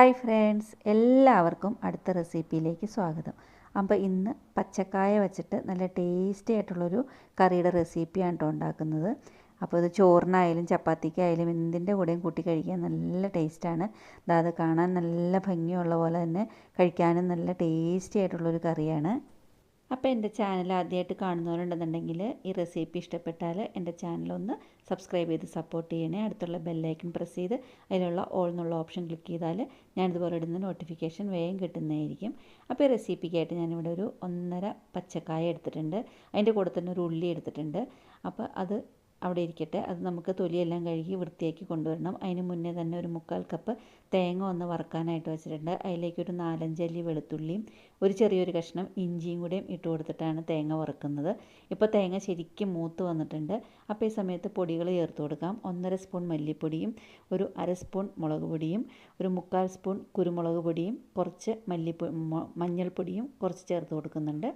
Hi friends എല്ലാവർക്കും അടുത്ത റെസിപ്പിയിലേക്ക് സ്വാഗതം. അപ്പോൾ ഇന്ന് പച്ചക്കായ വെച്ചിട്ട് നല്ല ടേസ്റ്റി ആയിട്ടുള്ളൊരു കറിയുടെ റെസിപ്പിയാണ് കേട്ടോ ഉണ്ടാക്കുന്നത്. അപ്പോൾ ഇത് ചോറിനായാലും ചപ്പാത്തിക്കായാലും എന്തിന്റെ കൂടെയും കൂട്ടി കഴിക്കാൻ നല്ല ടേസ്റ്റാണ് അത് കാണാൻ നല്ല ഭംഗിയുള്ള പോലെ തന്നെ കഴിക്കാനും നല്ല ടേസ്റ്റി ആയിട്ടുള്ളൊരു കറിയാണ്. അപ്പോൾ എന്റെ ചാനൽ ആദ്യമായിട്ട് കാണുന്നവരുണ്ടെന്നുണ്ടെങ്കിൽ ഈ റെസിപ്പി ഇഷ്ടപ്പെട്ടാൽ എന്റെ ചാനലൊന്ന് സബ്സ്ക്രൈബ് ചെയ്ത് സപ്പോർട്ട് ചെയ്യണേ. അടുത്തുള്ള ബെല്ലൈക്കൺ പ്രസ് ചെയ്ത് അതിലുള്ള ഓൾ എന്നുള്ള ഓപ്ഷൻ ക്ലിക്ക് ചെയ്താൽ ഞാനിതുപോലെ ഇടുന്ന നോട്ടിഫിക്കേഷൻ വേഗം കിട്ടുന്നതായിരിക്കും. അപ്പോൾ ഈ റെസിപ്പിക്കായിട്ട് ഞാനിവിടെ ഒരു ഒന്നര പച്ചക്കായ എടുത്തിട്ടുണ്ട്. അതിന്റെ കൂടെ തന്നെ ഒരു ഉള്ളി എടുത്തിട്ടുണ്ട്. അപ്പോൾ അത് അവിടെ ഇരിക്കട്ടെ. അത് നമുക്ക് തൊലിയെല്ലാം കഴുകി വൃത്തിയാക്കി കൊണ്ടുവരണം. അതിന് മുന്നേ തന്നെ ഒരു മുക്കാൽ കപ്പ് തേങ്ങ ഒന്ന് വറുക്കാനായിട്ട് വെച്ചിട്ടുണ്ട്. അതിലേക്ക് ഒരു നാലഞ്ചല്ലി വെളുത്തുള്ളിയും ഒരു ചെറിയൊരു കഷ്ണം ഇഞ്ചിയും കൂടെയും ഇട്ട് കൊടുത്തിട്ടാണ് തേങ്ങ വറുക്കുന്നത്. ഇപ്പോൾ തേങ്ങ ശരിക്കും മൂത്ത് വന്നിട്ടുണ്ട്. അപ്പോൾ ഈ സമയത്ത് പൊടികൾ ചേർത്ത് കൊടുക്കാം. ഒന്നര സ്പൂൺ മല്ലിപ്പൊടിയും ഒരു അര സ്പൂൺ മുളക് പൊടിയും ഒരു മുക്കാൽ സ്പൂൺ കുരുമുളക് പൊടിയും കുറച്ച് മല്ലിപ്പൊ മഞ്ഞൾപ്പൊടിയും കുറച്ച് ചേർത്ത് കൊടുക്കുന്നുണ്ട്.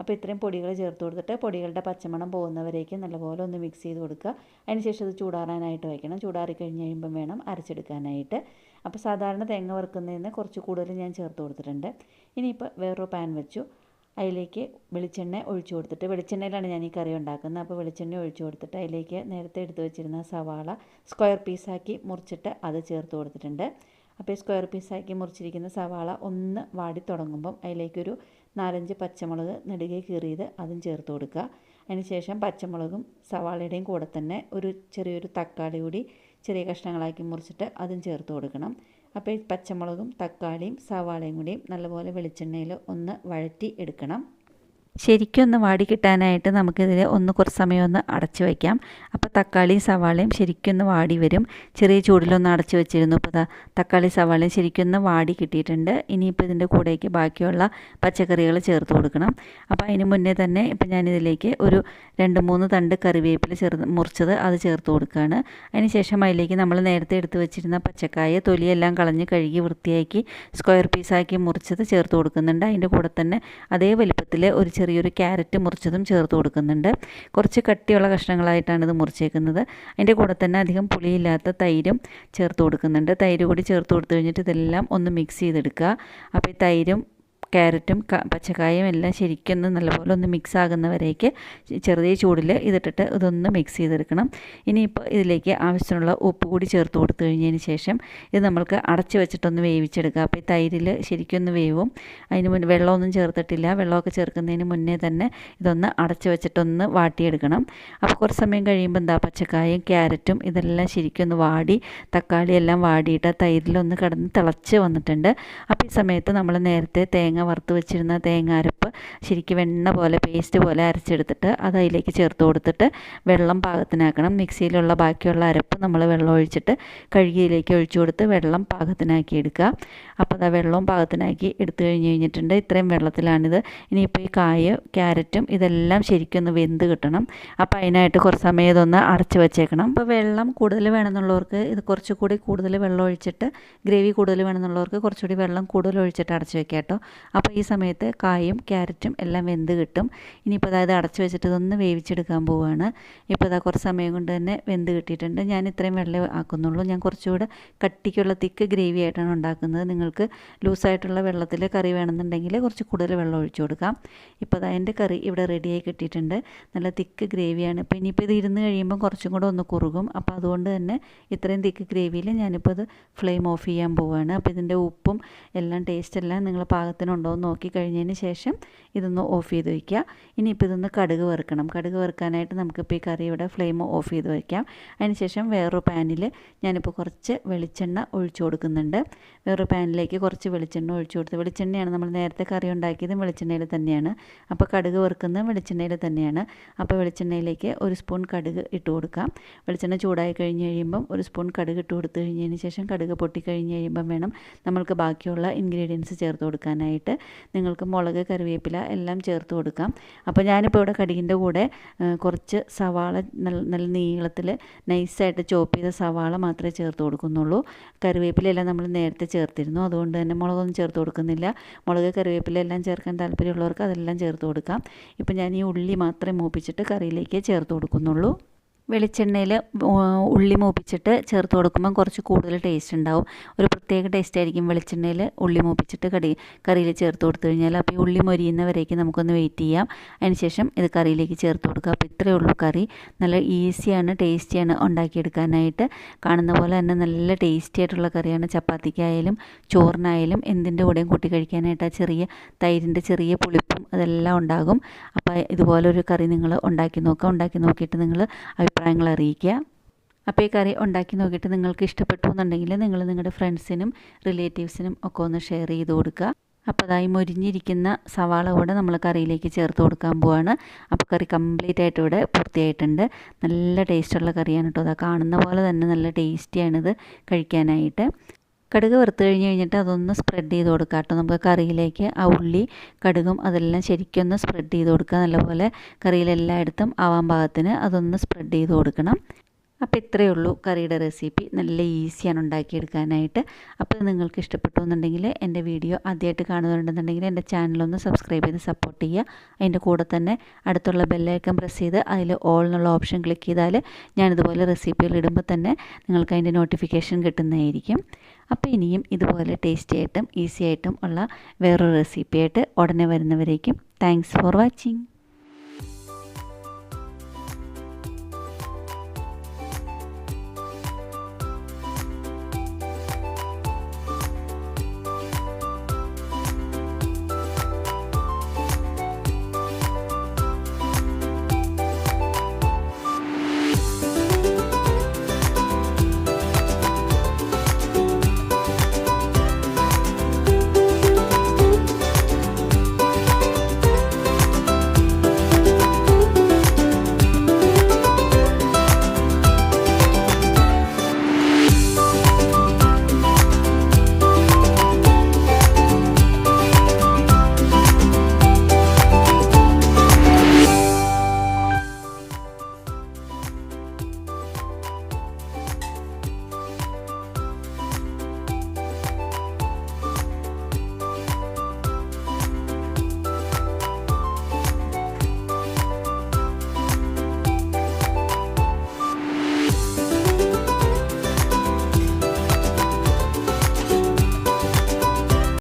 അപ്പോൾ ഇത്രയും പൊടികൾ ചേർത്ത് കൊടുത്തിട്ട് പൊടികളുടെ പച്ചമണം പോകുന്നവരേക്ക് നല്ലപോലെ ഒന്ന് മിക്സ് ചെയ്ത് കൊടുക്കുക. അതിനുശേഷം അത് ചൂടാറാനായിട്ട് വയ്ക്കണം. ചൂടാറി കഴിഞ്ഞ് കഴിയുമ്പം വേണം അരച്ചെടുക്കാനായിട്ട്. അപ്പോൾ സാധാരണ തേങ്ങ വറുക്കുന്നതിന് കുറച്ച് കൂടുതൽ ഞാൻ ചേർത്ത് കൊടുത്തിട്ടുണ്ട്. ഇനിയിപ്പോൾ വേറൊരു പാൻ വെച്ചു. അതിലേക്ക് വെളിച്ചെണ്ണ ഒഴിച്ചു കൊടുത്തിട്ട് വെളിച്ചെണ്ണയിലാണ് ഞാൻ ഈ കറി ഉണ്ടാക്കുന്നത്. അപ്പോൾ വെളിച്ചെണ്ണ ഒഴിച്ചു കൊടുത്തിട്ട് അതിലേക്ക് നേരത്തെ എടുത്തു വെച്ചിരുന്ന സവാള സ്ക്വയർ പീസാക്കി മുറിച്ചിട്ട് അത് ചേർത്ത് കൊടുത്തിട്ടുണ്ട്. അപ്പോൾ ഈ സ്ക്വയർ പീസാക്കി മുറിച്ചിരിക്കുന്ന സവാള ഒന്ന് വാടി തുടങ്ങുമ്പം അതിലേക്കൊരു നാലഞ്ച് പച്ചമുളക് നെടുകെ കീറിയത് അതും ചേർത്ത് കൊടുക്കുക. അതിനുശേഷം പച്ചമുളകും സവാളയുടെയും കൂടെ തന്നെ ഒരു ചെറിയൊരു തക്കാളി കൂടി ചെറിയ കഷ്ണങ്ങളാക്കി മുറിച്ചിട്ട് അതും ചേർത്ത് കൊടുക്കണം. അപ്പോൾ പച്ചമുളകും തക്കാളിയും സവാളയും കൂടിയും നല്ലപോലെ വെളിച്ചെണ്ണയിൽ ഒന്ന് വഴറ്റി എടുക്കണം. ശരിക്കും ഒന്ന് വാടി കിട്ടാനായിട്ട് നമുക്കിതിൽ ഒന്ന് കുറച്ച് സമയം ഒന്ന് അടച്ചു വയ്ക്കാം. അപ്പോൾ തക്കാളിയും സവാളയും ശരിക്കും ഒന്ന് വാടി വരും. ചെറിയ ചൂടിലൊന്ന് അടച്ചു വെച്ചിരുന്നു. അപ്പോൾ തക്കാളി സവാളയും ശരിക്കും ഒന്ന് വാടി കിട്ടിയിട്ടുണ്ട്. ഇനിയിപ്പോൾ ഇതിന്റെ കൂടേക്ക് ബാക്കിയുള്ള പച്ചക്കറികൾ ചേർത്ത് കൊടുക്കണം. അപ്പോൾ അതിന് മുന്നേ തന്നെ ഇപ്പോൾ ഞാനിതിലേക്ക് ഒരു രണ്ട് മൂന്ന് തണ്ട് കറിവേപ്പില ചെറു മുറിച്ചത് അത് ചേർത്ത് കൊടുക്കുകയാണ് അതിന് ശേഷം അതിലേക്ക് നമ്മൾ നേരത്തെ എടുത്ത് വെച്ചിരുന്ന പച്ചക്കായ തൊലിയെല്ലാം കളഞ്ഞ് കഴുകി വൃത്തിയാക്കി സ്ക്വയർ പീസാക്കി മുറിച്ചത് ചേർത്ത് കൊടുക്കുന്നുണ്ട്. അതിന്റെ കൂടെ തന്നെ അതേ വലിപ്പത്തിൽ ഒരു ചെറിയൊരു ക്യാരറ്റ് മുറിച്ചതും ചേർത്ത് കൊടുക്കുന്നുണ്ട്. കുറച്ച് കട്ടിയുള്ള കഷ്ണങ്ങളായിട്ടാണ് ഇത് മുറിച്ചേക്കുന്നത്. അതിന്റെ കൂടെ തന്നെ അധികം പുളിയില്ലാത്ത തൈരും ചേർത്ത് കൊടുക്കുന്നുണ്ട്. തൈര് കൂടി ചേർത്ത് കൊടുത്തു കഴിഞ്ഞിട്ട് ഇതെല്ലാം ഒന്ന് മിക്സ് ചെയ്തെടുക്കുക. അപ്പോൾ ഈ തൈരും ക്യാരറ്റും പച്ചക്കായും എല്ലാം ശരിക്കൊന്ന് നല്ലപോലെ ഒന്ന് മിക്സ് ആകുന്നവരേക്ക് ചെറിയ ചൂടിൽ ഇതിട്ടിട്ട് ഇതൊന്ന് മിക്സ് ചെയ്തെടുക്കണം. ഇനിയിപ്പോൾ ഇതിലേക്ക് ആവശ്യത്തിനുള്ള ഉപ്പ് കൂടി ചേർത്ത് കൊടുത്തു കഴിഞ്ഞതിന് ശേഷം ഇത് നമ്മൾക്ക് അടച്ച് വെച്ചിട്ടൊന്ന് വേവിച്ചെടുക്കുക അപ്പോൾ ഈ തൈരിൽ ശരിക്കൊന്ന് വേവും. അതിന് മുന്നേ വെള്ളമൊന്നും ചേർത്തിട്ടില്ല. വെള്ളമൊക്കെ ചേർക്കുന്നതിന് മുന്നേ തന്നെ ഇതൊന്ന് അടച്ച് വെച്ചിട്ടൊന്ന് വാട്ടിയെടുക്കണം. അപ്പോൾ കുറച്ച് സമയം കഴിയുമ്പോൾ എന്താ പച്ചക്കായും ക്യാരറ്റും ഇതെല്ലാം ശരിക്കൊന്ന് വാടി തക്കാളി എല്ലാം വാടിയിട്ട് തൈരിലൊന്ന് കിടന്ന് തിളച്ച് വന്നിട്ടുണ്ട്. അപ്പോൾ ഈ സമയത്ത് നമ്മൾ നേരത്തെ തേങ്ങ തേങ്ങ വറുത്ത് വെച്ചിരുന്ന തേങ്ങ അരപ്പ് ശരിക്കും വെണ്ണ പോലെ പേസ്റ്റ് പോലെ അരച്ചെടുത്തിട്ട് അത് അതിലേക്ക് ചേർത്ത് കൊടുത്തിട്ട് വെള്ളം പാകത്തിനാക്കണം. മിക്സിയിലുള്ള ബാക്കിയുള്ള അരപ്പ് നമ്മൾ വെള്ളം ഒഴിച്ചിട്ട് കഴുകിയിലേക്ക് ഒഴിച്ചു കൊടുത്ത് വെള്ളം പാകത്തിനാക്കി എടുക്കുക. അപ്പോൾ അത് വെള്ളവും പാകത്തിനാക്കി എടുത്തു കഴിഞ്ഞ് കഴിഞ്ഞിട്ടുണ്ട്. ഇത്രയും വെള്ളത്തിലാണിത്. ഇനിയിപ്പോൾ ഈ കായ ക്യാരറ്റും ഇതെല്ലാം ശരിക്കും ഒന്ന് വെന്ത് കിട്ടണം. അപ്പോൾ അതിനായിട്ട് കുറച്ച് സമയം ഇതൊന്ന് അടച്ച് വെച്ചേക്കണം. അപ്പോൾ വെള്ളം കൂടുതൽ വേണമെന്നുള്ളവർക്ക് ഇത് കുറച്ചുകൂടി കൂടുതൽ വെള്ളം ഒഴിച്ചിട്ട് ഗ്രേവി കൂടുതൽ വേണമെന്നുള്ളവർക്ക് കുറച്ചുകൂടി വെള്ളം കൂടുതൽ ഒഴിച്ചിട്ട് അടച്ച് വെക്കാം കേട്ടോ. അപ്പോൾ ഈ സമയത്ത് കായും ക്യാരറ്റും എല്ലാം വെന്ത് കിട്ടും. ഇനിയിപ്പോൾ അതായത് അടച്ചു വെച്ചിട്ട് ഇതൊന്ന് വേവിച്ചെടുക്കാൻ പോവുകയാണ് ഇപ്പോൾ അതാ കുറച്ച് സമയം കൊണ്ട് തന്നെ വെന്ത് കിട്ടിയിട്ടുണ്ട്. ഞാൻ ഇത്രയും വെള്ളം ആക്കുന്നുള്ളൂ. ഞാൻ കുറച്ചുകൂടെ കട്ടിക്കുള്ള തിക്ക് ഗ്രേവി ആയിട്ടാണ് ഉണ്ടാക്കുന്നത്. നിങ്ങൾക്ക് ലൂസായിട്ടുള്ള വെള്ളത്തിൽ കറി വേണമെന്നുണ്ടെങ്കിൽ കുറച്ച് കൂടുതൽ വെള്ളം ഒഴിച്ചു കൊടുക്കാം. ഇപ്പോൾ അതാ എന്റെ കറി ഇവിടെ റെഡിയായി കിട്ടിയിട്ടുണ്ട്. നല്ല തിക്ക് ഗ്രേവിയാണ്. ഇപ്പോൾ ഇനിയിപ്പോൾ ഇത് ഇരുന്ന് കഴിയുമ്പോൾ കുറച്ചും കൂടെ ഒന്ന് കുറുകും. അപ്പോൾ അതുകൊണ്ട് തന്നെ ഇത്രയും തിക്ക് ഗ്രേവിയിൽ ഞാനിപ്പോൾ അത് ഫ്ലെയിം ഓഫ് ചെയ്യാൻ പോവുകയാണ് അപ്പോൾ ഇതിന്റെ ഉപ്പും എല്ലാം ടേസ്റ്റ് എല്ലാം നിങ്ങൾ പാകത്തിനുണ്ടോ എന്ന് നോക്കി കഴിഞ്ഞതിന് ശേഷം ഇതൊന്ന് ഓഫ് ചെയ്ത് വയ്ക്കുക ഇനിയിപ്പോൾ ഇതൊന്ന് കടുക് വറുക്കണം. കടുക് വറുക്കാനായിട്ട് നമുക്കിപ്പോൾ ഈ കറി ഇവിടെ ഫ്ലെയിം ഓഫ് ചെയ്ത് വയ്ക്കാം അതിനുശേഷം വേറൊരു പാനിൽ ഞാനിപ്പോൾ കുറച്ച് വെളിച്ചെണ്ണ ഒഴിച്ചു കൊടുക്കുന്നുണ്ട്. വേറൊരു പാനിലേക്ക് കുറച്ച് വെളിച്ചെണ്ണ ഒഴിച്ചു കൊടുത്ത് വെളിച്ചെണ്ണയാണ് നമ്മൾ നേരത്തെ കറി ഉണ്ടാക്കിയതും വെളിച്ചെണ്ണയിൽ തന്നെയാണ്. അപ്പോൾ കടുക് വറുക്കുന്നതും വെളിച്ചെണ്ണയിൽ തന്നെയാണ്. അപ്പോൾ വെളിച്ചെണ്ണയിലേക്ക് ഒരു സ്പൂൺ കടുക് ഇട്ട് കൊടുക്കാം. വെളിച്ചെണ്ണ ചൂടായി കഴിഞ്ഞ് കഴിയുമ്പം ഒരു സ്പൂൺ കടുക് ഇട്ട് കൊടുത്തു കഴിഞ്ഞതിന് ശേഷം കടുക് പൊട്ടി കഴിഞ്ഞ് കഴിയുമ്പം വേണം നമ്മൾക്ക് ബാക്കിയുള്ള ഇൻഗ്രീഡിയൻസ് ചേർത്ത് കൊടുക്കാനായിട്ട്. നിങ്ങൾക്ക് മുളക് കറിവേപ്പില എല്ലാം ചേർത്ത് കൊടുക്കാം. അപ്പോൾ ഞാനിപ്പോൾ ഇവിടെ കടികിന്റെ കൂടെ കുറച്ച് സവാള നല്ല നീളത്തിൽ നൈസായിട്ട് ചോപ്പ് ചെയ്ത സവാള മാത്രമേ ചേർത്ത് കൊടുക്കുന്നുള്ളൂ. കറിവേപ്പിലെല്ലാം നമ്മൾ നേരത്തെ ചേർത്തിരുന്നു. അതുകൊണ്ട് തന്നെ മുളകൊന്നും ചേർത്ത് കൊടുക്കുന്നില്ല. മുളക് കറിവേപ്പില എല്ലാം ചേർക്കാൻ താല്പര്യമുള്ളവർക്ക് അതെല്ലാം ചേർത്ത് കൊടുക്കാം. ഇപ്പോൾ ഞാൻ ഈ ഉള്ളി മാത്രമേ മൂപ്പിച്ചിട്ട് കറിയിലേക്ക് ചേർത്ത് കൊടുക്കുന്നുള്ളൂ. വെളിച്ചെണ്ണയിൽ ഉള്ളി മൂപ്പിച്ചിട്ട് ചേർത്ത് കൊടുക്കുമ്പോൾ കുറച്ച് കൂടുതൽ ടേസ്റ്റ് ഉണ്ടാവും. ഒരു പ്രത്യേക ടേസ്റ്റ് ആയിരിക്കും വെളിച്ചെണ്ണയിൽ ഉള്ളി മൂപ്പിച്ചിട്ട് കടി കറിയിൽ ചേർത്ത് കൊടുത്തു കഴിഞ്ഞാൽ അപ്പോൾ ഈ ഉള്ളി മൊരിയുന്നവരേക്ക് നമുക്കൊന്ന് വെയിറ്റ് ചെയ്യാം. അതിനുശേഷം ഇത് കറിയിലേക്ക് ചേർത്ത് കൊടുക്കുക. അപ്പോൾ ഇത്രയേ ഉള്ളൂ കറി. നല്ല ഈസിയാണ് ടേസ്റ്റിയാണ് ഉണ്ടാക്കിയെടുക്കാനായിട്ട്. കാണുന്ന പോലെ തന്നെ നല്ല ടേസ്റ്റി ആയിട്ടുള്ള കറിയാണ്. ചപ്പാത്തിക്കായാലും ചോറിനായാലും എന്തിന്റെ കൂടെയും കൂട്ടി കഴിക്കാനായിട്ട് ആ ചെറിയ തൈരിന്റെ ചെറിയ പുളിപ്പും അതെല്ലാം ഉണ്ടാകും. അപ്പോൾ ഇതുപോലൊരു കറി നിങ്ങൾ ഉണ്ടാക്കി നോക്കുക. ഉണ്ടാക്കി നോക്കിയിട്ട് നിങ്ങൾ അഭിപ്രായങ്ങൾ അറിയിക്കുക അപ്പോൾ ഈ കറി ഉണ്ടാക്കി നോക്കിയിട്ട് നിങ്ങൾക്ക് ഇഷ്ടപ്പെട്ടു എന്നുണ്ടെങ്കിൽ നിങ്ങൾ നിങ്ങളുടെ ഫ്രണ്ട്സിനും റിലേറ്റീവ്സിനും ഒക്കെ ഒന്ന് ഷെയർ ചെയ്ത് കൊടുക്കുക. അപ്പോൾ അതായി മുരിഞ്ഞിരിക്കുന്ന സവാള കൂടെ നമ്മൾ കറിയിലേക്ക് ചേർത്ത് കൊടുക്കാൻ പോവാണ്. അപ്പോൾ കറി കംപ്ലീറ്റ് ആയിട്ട് ഇവിടെ പൂർത്തിയായിട്ടുണ്ട്. നല്ല ടേസ്റ്റുള്ള കറിയാണ് കേട്ടോ. അതാ കാണുന്ന പോലെ തന്നെ നല്ല ടേസ്റ്റിയാണിത് കഴിക്കാനായിട്ട്. കടുക് വറുത്ത് കഴിഞ്ഞ് കഴിഞ്ഞിട്ട് അതൊന്ന് സ്പ്രെഡ് ചെയ്ത് കൊടുക്കുക കേട്ടോ നമുക്ക് കറിയിലേക്ക് ആ ഉള്ളി കടുകും അതെല്ലാം ശരിക്കൊന്ന് സ്പ്രെഡ് ചെയ്ത് കൊടുക്കുക നല്ലപോലെ കറിയിലെല്ലായിടത്തും ആവാൻ പാകത്തിന് അതൊന്ന് സ്പ്രെഡ് ചെയ്ത് കൊടുക്കണം. അപ്പോൾ ഇത്രയേ ഉള്ളൂ കറിയുടെ റെസിപ്പി. നല്ല ഈസിയാണ് ഉണ്ടാക്കിയെടുക്കാനായിട്ട്. അപ്പോൾ നിങ്ങൾക്ക് ഇഷ്ടപ്പെട്ടു എന്നുണ്ടെങ്കിൽ എന്റെ വീഡിയോ ആദ്യമായിട്ട് കാണുന്നുണ്ടെന്നുണ്ടെങ്കിൽ എന്റെ ചാനലൊന്ന് സബ്സ്ക്രൈബ് ചെയ്ത് സപ്പോർട്ട് ചെയ്യുക. അതിന്റെ കൂടെ തന്നെ അടുത്തുള്ള ബെല്ലൈക്കൺ പ്രസ് ചെയ്ത് അതിൽ ഓൾ എന്നുള്ള ഓപ്ഷൻ ക്ലിക്ക് ചെയ്താൽ ഞാനിതുപോലെ റെസിപ്പികൾ ഇടുമ്പോൾ തന്നെ നിങ്ങൾക്ക് അതിന്റെ നോട്ടിഫിക്കേഷൻ കിട്ടുന്നതായിരിക്കും. അപ്പോൾ ഇനിയും ഇതുപോലെ ടേസ്റ്റി ആയിട്ടും ഈസി ആയിട്ടും ഉള്ള വേറൊരു റെസിപ്പി ആയിട്ട് ഉടനെ വരുന്നവരേക്കും. Thanks for watching